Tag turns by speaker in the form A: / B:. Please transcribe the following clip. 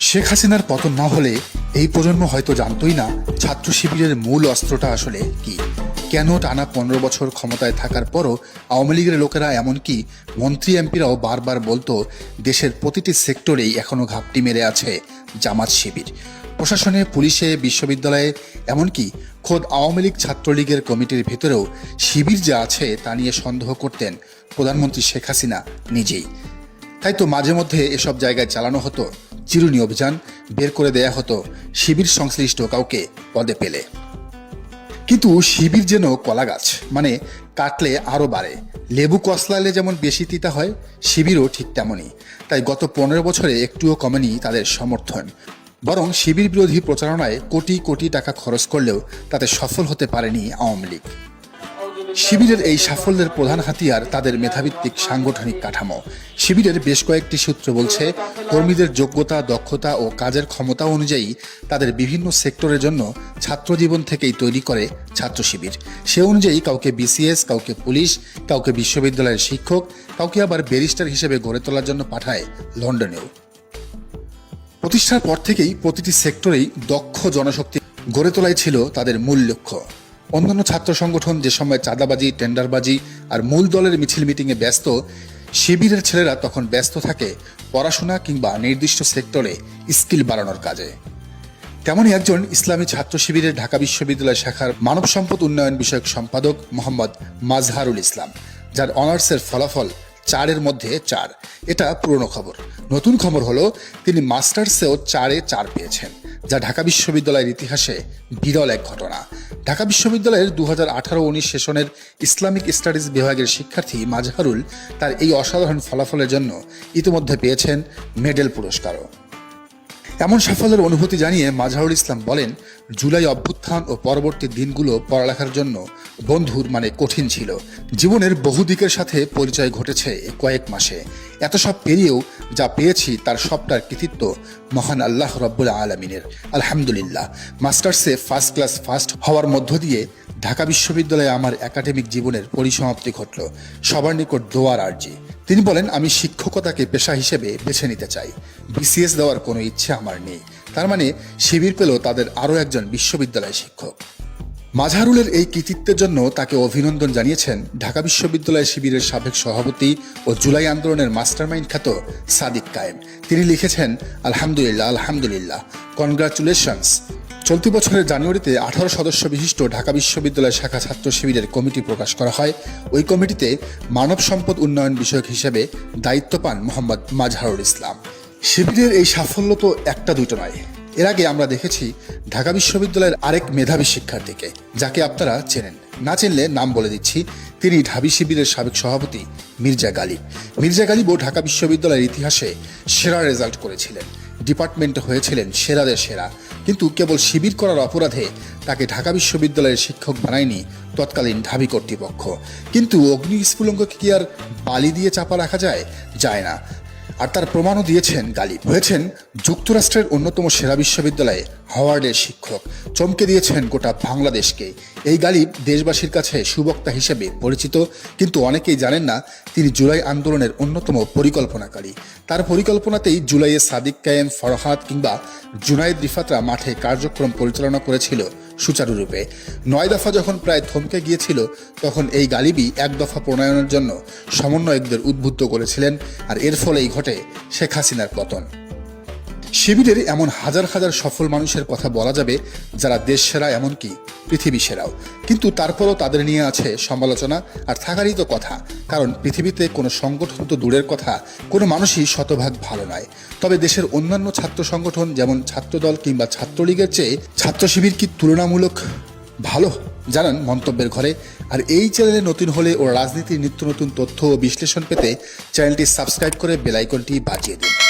A: শেখ হাসিনার পতন না হলে এই প্রজন্ম হয়তো জানতই না ছাত্র শিবিরের মূল অস্ত্রটা আসলে কি। কেন টানা পনেরো বছর ক্ষমতায় থাকার পরও আওয়ামী লীগের লোকেরা এমনকি মন্ত্রী এমপিরাও বারবার বলতো, দেশের প্রতিটি সেক্টরেই এখনও ঘাপটি মেরে আছে জামাত শিবির। প্রশাসনে, পুলিশে, বিশ্ববিদ্যালয়ে, এমনকি খোদ আওয়ামী লীগ ছাত্রলীগের কমিটির ভেতরেও শিবির যা আছে তা নিয়ে সন্দেহ করতেন প্রধানমন্ত্রী শেখ হাসিনা নিজেই। তাই তো মাঝে মধ্যে এসব জায়গায় চালানো হতো। চিরুনি অভিযান বের করে দেয়া হতো শিবির সংশ্লিষ্ট কাউকে পদে পেলে। কিন্তু শিবির যেন কলা গাছ মানে কাটলে আরও বাড়ে। লেবু কসলালে যেমন বেশি তিতা হয়, শিবিরও ঠিক তেমনই। তাই গত পনেরো বছরে একটুও কমেনি তাদের সমর্থন। বরং শিবির বিরোধী প্রচারণায় কোটি কোটি টাকা খরচ করলেও তাতে সফল হতে পারেনি আওয়ামী লীগ। শিবিরের এই সাফল্যের প্রধান হাতিয়ার তাদের মেধাভিত্তিক সাংগঠনিক কাঠামো। শিবিরের বেশ কয়েকটি সূত্র বলছে, কর্মীদের যোগ্যতা, দক্ষতা ও কাজের ক্ষমতা অনুযায়ী তাদের বিভিন্ন সেক্টরের জন্য ছাত্র জীবন থেকেই তৈরি করে ছাত্র শিবির। সে অনুযায়ী কাউকে বিসিএস, কাউকে পুলিশ, কাউকে বিশ্ববিদ্যালয়ের শিক্ষক, কাউকে আবার ব্যারিস্টার হিসেবে গড়ে তোলার জন্য পাঠায় লন্ডনেও। প্রতিষ্ঠার পর থেকেই প্রতিটি সেক্টরেই দক্ষ জনশক্তি গড়ে তোলাই ছিল তাদের মূল লক্ষ্য। অন্যান্য ছাত্র সংগঠন যে সময় চাঁদাবাজি, টেন্ডারবাজি আর মূল দলের মিছিল মিটিংয়ে ব্যস্ত, শিবিরের ছেলেরা তখন ব্যস্ত থাকে পড়াশোনা কিংবা নির্দিষ্ট সেক্টরে স্কিল বাড়ানোর কাজে। তেমনই একজন ইসলামী ছাত্র শিবিরের ঢাকা বিশ্ববিদ্যালয় শাখার মানব সম্পদ উন্নয়ন বিষয়ক সম্পাদক মোহাম্মদ মাজহারুল ইসলাম, যার অনার্সের ফলাফল চারের মধ্যে চার। এটা পুরনো খবর। নতুন খবর হলো, তিনি মাস্টার্সেও চারে চার পেয়েছেন, যা ঢাকা বিশ্ববিদ্যালয়ের ইতিহাসে বিরল এক ঘটনা। ঢাকা বিশ্ববিদ্যালয়ের দু হাজার আঠারো উনিশ সেশনের ইসলামিক স্টাডিজ বিভাগের শিক্ষার্থী মাজহারুল তার এই অসাধারণ ফলাফলের জন্য ইতিমধ্যে পেয়েছেন মেডেল পুরস্কারও। এমন সাফল্যের অনুভূতি জানিয়ে মাজহারুল ইসলাম বলেন, জুলাই অভ্যুত্থান ও পরবর্তী দিনগুলো পড়ালেখার জন্য বন্ধুর মানে কঠিন ছিল। জীবনের বহু দিকের সাথে পরিচয় ঘটেছে কয়েক মাসে। এত সব পেরিয়েও যা পেয়েছি তার সবটার কৃতিত্ব মহান আল্লাহ রব্বুল আলমিনের। আলহামদুলিল্লাহ, মাস্টার্সে ফার্স্ট ক্লাস ফার্স্ট হওয়ার মধ্য দিয়ে ঢাকা বিশ্ববিদ্যালয়ে আমার একাডেমিক জীবনের পরিসমাপ্তি ঘটল। সবার নিকট দোয়ার আর্জি। তিনি বলেন, আমি শিক্ষকতাকে পেশা হিসেবে বেছে নিতে চাই। বিসিএস দেওয়ার কোনো ইচ্ছে আমার নেই। তার মানে শিবির পেল তাদের আরও একজন বিশ্ববিদ্যালয় শিক্ষক। মাঝহারুলের এই কৃতিত্বের জন্য তাকে অভিনন্দন জানিয়েছেন ঢাকা বিশ্ববিদ্যালয় শিবিরের সাবেক সভাপতি ও জুলাই আন্দোলনের মাস্টারমাইন্ড খ্যাত সাদিক কায়েম। তিনি লিখেছেন, আলহামদুলিল্লাহ আলহামদুলিল্লাহ। কনগ্রাচুলেশনস। চলতি বছরের জানুয়ারিতে আঠারো সদস্য বিশিষ্ট ঢাকা বিশ্ববিদ্যালয় শাখা ছাত্র শিবিরের কমিটি প্রকাশ করা হয়। ওই কমিটিতে মানব সম্পদ উন্নয়ন বিষয়ক হিসেবে দায়িত্ব পান মোহাম্মদ মাজহারুল ইসলাম। শিবিরের এই সাফল্য তো একটা দুটো নয়। এর আগে আমরা দেখেছি ঢাকা বিশ্ববিদ্যালয়ের আরেক মেধাবী শিক্ষার্থীকে, যাকে আপনারা চেনেন। না চিনলে নাম বলে দিচ্ছি, তিনি ঢাবি শিবিরের সাবেক সভাপতি মির্জা গালিব। মির্জা গালিবও ঢাকা বিশ্ববিদ্যালয়ের ইতিহাসে সেরা রেজাল্ট করেছিলেন। ডিপার্টমেন্টে হয়েছিলেন সেরাদের সেরা। কিন্তু কেবল শিবির করার অপরাধে তাকে ঢাকা বিশ্ববিদ্যালয়ের শিক্ষক বানায়নি তৎকালীন ঢাবি কর্তৃপক্ষ। কিন্তু অগ্নি স্ফুলঙ্গকে কি আর বালি দিয়ে চাপা রাখা যায়? যায় না। আর তার প্রমাণও দিয়েছেন গালিব। হয়েছেন যুক্তরাষ্ট্রের অন্যতম সেরা বিশ্ববিদ্যালয়ে হাওয়ার্ডের শিক্ষক। চমকে দিয়েছেন গোটা বাংলাদেশকে। এই গালিব দেশবাসীর কাছে সুবক্তা হিসেবে পরিচিত, কিন্তু অনেকেই জানেন না তিনি জুলাই আন্দোলনের অন্যতম পরিকল্পনাকারী। তার পরিকল্পনাতেই জুলাইয়ে সাদিক কায়েম, ফরহাদ কিংবা জুনাইদ রিফাতরা মাঠে কার্যক্রম পরিচালনা করেছিল। সুচারুরূপে নয় দফা যখন প্রায় থমকে গিয়েছিল, তখন এই গালিবি এক দফা প্রণয়নের জন্য সমন্বয়কদের উদ্বুদ্ধ করেছিলেন, আর এর ফলেই ঘটে শেখ হাসিনার পতন। শিবিরের এমন হাজার হাজার সফল মানুষের কথা বলা যাবে যারা দেশ সেরা এমনকি পৃথিবী সেরাও কিন্তু তারপরও তাদের নিয়ে আছে সমালোচনা আর থাকারই তো কথা, কারণ পৃথিবীতে কোনো সংগঠন তো দূরের কথা, কোনো মানুষই শতভাগ ভালো নয়। তবে দেশের অন্যান্য ছাত্র সংগঠন যেমন ছাত্রদল কিংবা ছাত্রলীগের চেয়ে ছাত্র শিবির কি তুলনামূলক ভালো, জানান মন্তব্যের ঘরে। আর এই চ্যানেলে নতুন হলে ও রাজনীতির নিত্য নতুন তথ্য ও বিশ্লেষণ পেতে চ্যানেলটি সাবস্ক্রাইব করে বেলাইকনটি বাজিয়ে দিন।